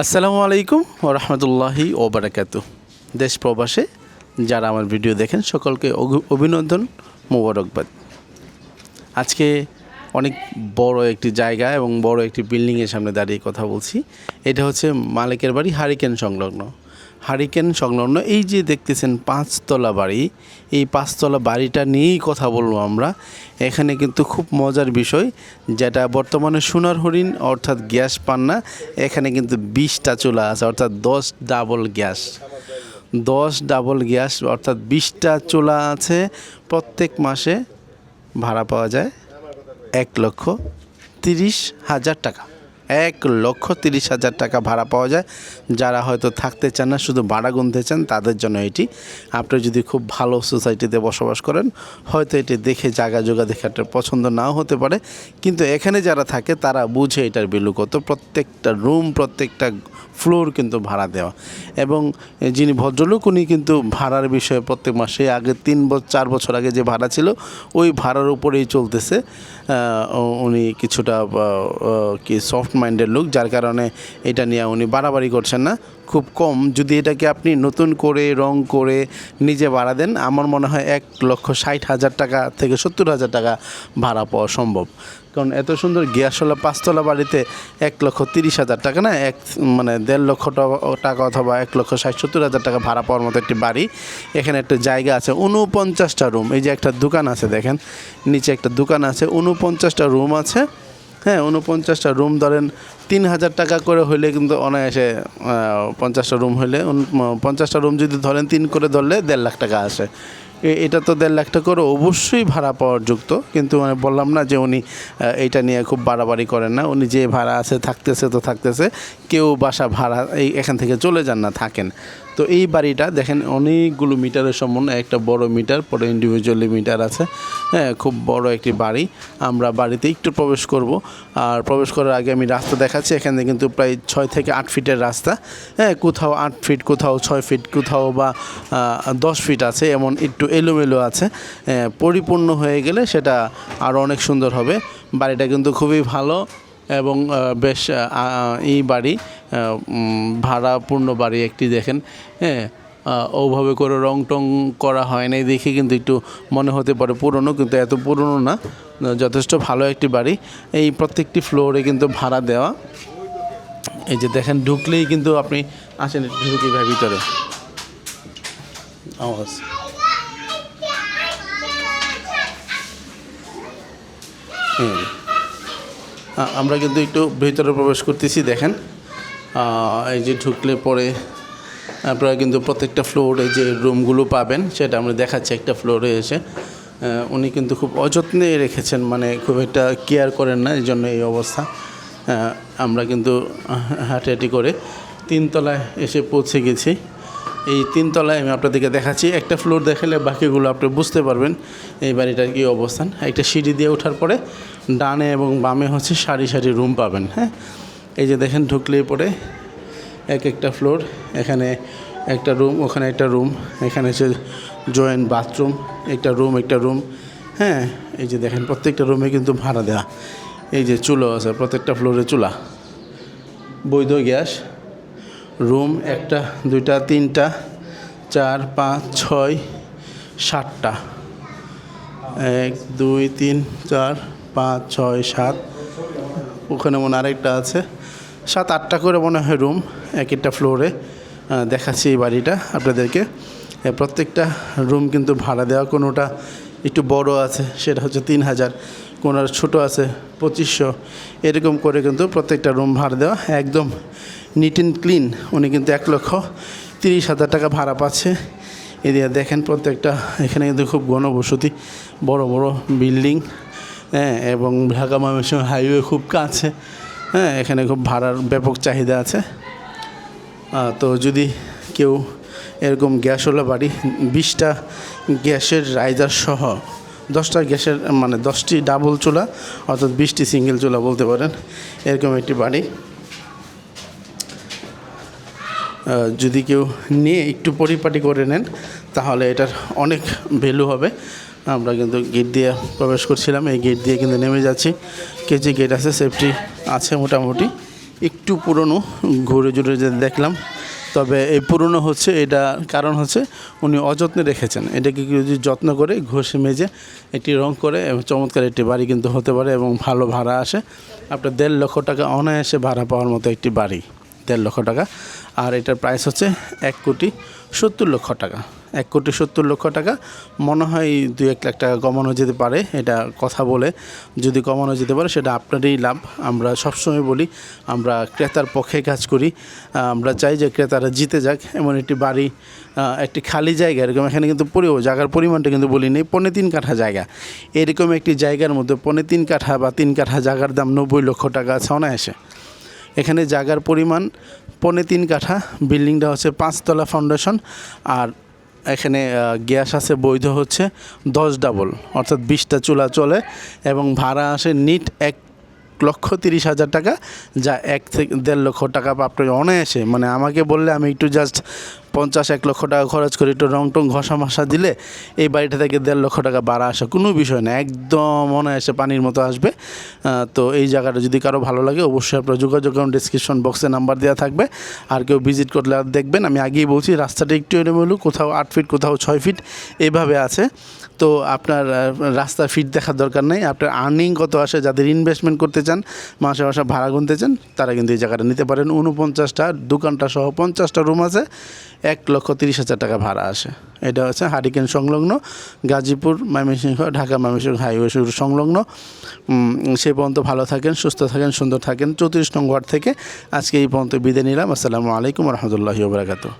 আসসালামু আলাইকুম রহমতুল্লাহি ওবরাকাতু। দেশ প্রবাসে যারা আমার ভিডিও দেখেন, সকলকে অভি- অভিনন্দন, মোবারকবাদ। আজকে অনেক বড় একটি জায়গা এবং বড় একটি বিল্ডিংয়ের সামনে দাঁড়িয়ে কথা বলছি। এটা হচ্ছে মালিকের বাড়ি হারিকেন সংলগ্ন। হারিকেন সংলগ্ন, এই যে দেখতেছেন পাঁচতলা বাড়ি, এই পাঁচতলা বাড়িটা নিয়েই কথা বলব আমরা। এখানে কিন্তু খুব মজার বিষয়, যেটা বর্তমানে সোনার হরিণ অর্থাৎ গ্যাস পান না, এখানে কিন্তু বিশটা চুলা আছে, অর্থাৎ দশ ডাবল গ্যাস। দশ ডাবল গ্যাস, অর্থাৎ বিশটা চুলা আছে, প্রত্যেক মাসে ভাড়া পাওয়া যায় এক লক্ষ তিরিশ হাজার টাকা। এক লক্ষ তিরিশ হাজার টাকা ভাড়া পাওয়া যায়। যারা হয়তো থাকতে চান না, শুধু ভাড়া গুনতে চান, তাদের জন্য এটি। আপনি যদি খুব ভালো সোসাইটিতে বসবাস করেন, হয়তো এটি দেখে জায়গা জোগা দেখে পছন্দ নাও হতে পারে। কিন্তু এখানে যারা থাকে, তারা বুঝে এটার ভ্যালু কত। প্রত্যেকটা রুম প্রত্যেকটা ফ্লোর কিন্তু ভাড়া দেওয়া। এবং যিনি ভদ্রলোক, উনি কিন্তু ভাড়ার বিষয়ে প্রত্যেক মাসে আগে তিন বছর চার বছর আগে যে ভাড়া ছিল, ওই ভাড়ার উপরেই চলতেছে। উনি কিছুটা কি সফট মাইন্ডের লোক, যার কারণে এটা নিয়ে উনি বাড়াবাড়ি করছেন না। খুব কম। যদি এটাকে আপনি নতুন করে, রং করে নিজে ভাড়া দেন, আমার মনে হয় এক লক্ষ ষাট হাজার টাকা থেকে সত্তর হাজার টাকা ভাড়া পাওয়া সম্ভব। কারণ এত সুন্দর গ্যাসওয়ালা পাঁচতলা বাড়িতে এক লক্ষ তিরিশ হাজার টাকা না, এক মানে দেড় লক্ষ টাকা অথবা এক লক্ষ ষাট সত্তর হাজার টাকা ভাড়া পাওয়ার মতো একটি বাড়ি। এখানে একটা জায়গা আছে উনপঞ্চাশটা রুম। এই যে একটা দোকান আছে, দেখেন। নিচে একটা দোকান আছে উনপঞ্চাশটা রুম আছে। হ্যাঁ উনপঞ্চাশটা রুম ধরেন তিন হাজার টাকা করে হইলে কিন্তু অনায়াসে পঞ্চাশটা রুম হইলে পঞ্চাশটা রুম যদি ধরেন তিন করে ধরলে দেড় লাখ টাকা আসে। এটা তো দেড় লাখ টাকা করে অবশ্যই ভাড়া পাওয়ার যুক্ত কিন্তু মানে বললাম না যে উনি এইটা নিয়ে খুব বাড়াবাড়ি করেন না। উনি যে ভাড়া আছে, থাকতেছে তো থাকতেছে, কেউ বাসা ভাড়া এই এখান থেকে চলে যান না, থাকেন। তো এই বাড়িটা দেখেন অনেকগুলো মিটারের সমন্বয়ে একটা বড় মিটার পরে ইন্ডিভিজুয়ালি মিটার আছে। হ্যাঁ খুব বড় একটি বাড়ি। আমরা বাড়িতে একটু প্রবেশ করব। আর প্রবেশ করার আগে আমি রাস্তা দেখাচ্ছি। এখানে কিন্তু প্রায় ছয় থেকে আট ফিটের রাস্তা। হ্যাঁ কোথাও আট ফিট কোথাও ছয় ফিট কোথাও বা দশ ফিট আছে। এমন একটু এলোমেলো আছে। হ্যাঁ, পরিপূর্ণ হয়ে গেলে সেটা আরও অনেক সুন্দর হবে। বাড়িটা কিন্তু খুবই ভালো। এবং বেশ এই বাড়ি ভাড়াপূর্ণ বাড়ি একটি দেখেন। হ্যাঁ ওভাবে করে রং টং করা হয় নাই দেখে কিন্তু একটু মনে হতে পারে পুরনো, কিন্তু এত পুরনো না। যথেষ্ট ভালো একটি বাড়ি। এই প্রত্যেকটি ফ্লোরে কিন্তু ভাড়া দেওয়া। এই যে দেখেন, ঢুকলেই কিন্তু আপনি আসেন ঢুকি ভাই ভিতরে। আওয়াজ। হুম। আমরা কিন্তু একটু ভিতরে প্রবেশ করতেছি, দেখেন। এই যে ঢুকলে পরে আপনারা কিন্তু প্রত্যেকটা ফ্লোরে যে রুমগুলো পাবেন, সেটা আমরা দেখাচ্ছি একটা ফ্লোরে এসে। উনি কিন্তু খুব অযত্নে রেখেছেন মানে খুব একটা কেয়ার করেন না, এই জন্য এই অবস্থা। আমরা কিন্তু হাঁটাহাঁটি করে তিনতলায় এসে পৌঁছে গেছি। এই তিনতলায় আমি আপনাদেরকে দেখাচ্ছি। একটা ফ্লোর দেখালে বাকিগুলো আপনি বুঝতে পারবেন এই বাড়িটার কী অবস্থান। একটা সিঁড়ি দিয়ে ওঠার পরে ডানে এবং বামে হচ্ছে সারি সারি রুম পাবেন হ্যাঁ? এই যে দেখেন ঢুকলেই পরে এক একটা ফ্লোর এখানে একটা রুম ওখানে একটা রুম এখানে হচ্ছে জয়েন্ট বাথরুম একটা রুম একটা রুম হ্যাঁ? এই যে দেখেন প্রত্যেকটা রুমে কিন্তু ভাড়া দেওয়া এই যে চুলো আছে, প্রত্যেকটা ফ্লোরে চুলা। বৈধ গ্যাস। রুম একটা, দুইটা, তিনটা, চার, পাঁচ, ছয়, সাতটা। এক, দুই, তিন, চার, পাঁচ, ছয়, সাত। ওখানে মনে আরেকটা আছে। সাত, আটটা করে মনে হয় রুম এক একটা ফ্লোরে। দেখাচ্ছি এই বাড়িটা আপনাদেরকে। প্রত্যেকটা রুম কিন্তু ভাড়া দেওয়া, কোনোটা একটু বড় আছে, সেটা হচ্ছে তিন হাজার। কোনোটা ছোটো আছে, পঁচিশশো। এরকম করে কিন্তু প্রত্যেকটা রুম ভাড়া দেওয়া। একদম নিট অ্যান্ড ক্লিন উনি কিন্তু এক লক্ষ তিরিশ হাজার টাকা ভাড়া পাচ্ছে। এদিকে দেখেন প্রত্যেকটা, এখানে কিন্তু খুব ঘনবসতি, বড় বড় বিল্ডিং হ্যাঁ এবং ঢাকা ময়মনসিংহ হাইওয়ে খুব কাছে হ্যাঁ এখানে খুব ভাড়ার ব্যাপক চাহিদা আছে। তো যদি কেউ এরকম গ্যাসওয়ালা বাড়ি, বিশটা গ্যাসের রাইজার সহ, দশটা গ্যাসের মানে দশটি ডাবল চুলা, অর্থাৎ বিশটি সিঙ্গেল চুলা বলতে পারেন, এরকম একটি বাড়ি যদি কেউ নিয়ে একটু পরিপাটি করে নেন, তাহলে এটার অনেক ভ্যালু হবে। আমরা কিন্তু গেট দিয়ে প্রবেশ করছিলাম, এই গেট দিয়ে কিন্তু নেমে যাচ্ছি। কেজি গেট আছে সেফটি আছে মোটামুটি। একটু পুরনো, ঘুরে জুড়ে যে দেখলাম, তবে এই পুরনো হচ্ছে, এটা কারণ হচ্ছে উনি অযত্নে রেখেছেন। এটাকে যদি যত্ন করে, ঘষে মেজে একটি রং করে এবং চমৎকার একটি বাড়ি কিন্তু হতে পারে এবং ভালো ভাড়া আসে। আপনার দেড় লক্ষ টাকা অনায়াসে ভাড়া পাওয়ার মতো একটি বাড়ি, দেড় লক্ষ টাকা। আর এটার প্রাইস হচ্ছে এক কোটি সত্তর লক্ষ টাকা। এক কোটি সত্তর লক্ষ টাকা, মনে হয় দু এক লাখ টাকা কমানো যেতে পারে, এটা কথা বলে যদি কমানো যেতে পারে সেটা আপনারই লাভ। আমরা সবসময় বলি, আমরা ক্রেতার পক্ষে কাজ করি, আমরা চাই যে ক্রেতারা জিতে যাক। এমন একটি বাড়ি একটি খালি জায়গা, এরকম এখানে কিন্তু পরিও জায়গার পরিমাণটা কিন্তু বলি নেই পনেরো তিন কাঠা জায়গা। এরকম একটি জায়গার মধ্যে পনেরো তিন কাঠা বা তিন কাঠা জায়গার দাম নব্বই লক্ষ টাকা আছে অনায়াসে। এখানে জায়গার পরিমাণ পনেরো তিন কাঠা। বিল্ডিংটা হচ্ছে পাঁচতলা ফাউন্ডেশন আর এখানে গ্যাস আছে, বৈধ হচ্ছে দশ ডাবল অর্থাৎ বিশটা চুলা চলে এবং ভাড়া আসে নিট এক লক্ষ তিরিশ হাজার টাকা, যা এক থেকে দেড় লক্ষ টাকা আপনাকে অনায়াসে। মানে আমাকে বললে আমি একটু জাস্ট পঞ্চাশ এক লক্ষ টাকা খরচ করে একটু রং টং ঘষা মশা দিলে এই বাড়িটা থেকে দেড় লক্ষ টাকা বাড়া আসা। কোনো বিষয় না, একদম মনে অনায়াসে পানির মতো আসবে। তো এই জায়গাটা যদি কারও ভালো লাগে অবশ্যই আপনার যোগাযোগ করুন ডিসক্রিপশন বক্সে নাম্বার দেওয়া থাকবে। আর কেউ ভিজিট করলে দেখবেন, আমি আগেই বলছি রাস্তাটা একটু এনে বলুন কোথাও আট ফিট কোথাও ছয় ফিট এইভাবে আছে। তো আপনার রাস্তা ফিট দেখার দরকার নেই। আপনার আর্নিং কত আসে, যাদের ইনভেস্টমেন্ট করতে চান, মাসে মাসে ভাড়া গুনতে চান, তারা কিন্তু এই জায়গাটা নিতে পারেন। উনপঞ্চাশটা দোকানটা সহ পঞ্চাশটা রুম আছে, এক লক্ষ তিরিশ হাজার টাকা ভাড়া আসে। এটা হচ্ছে হারিকেন সংলগ্ন, গাজীপুর, ময়মনসিংহ, ঢাকা ময়মনসিংহ হাইওয়ে সংলগ্ন। সে পর্যন্ত ভালো থাকেন, সুস্থ থাকেন, সুন্দর থাকেন। চৌত্রিশ নং ওয়ার্ড থেকে আজকে এই পর্যন্ত বিদায় নিলাম। আসসালামু আলাইকুম রহমতুল্লাহি ওবরাকাতু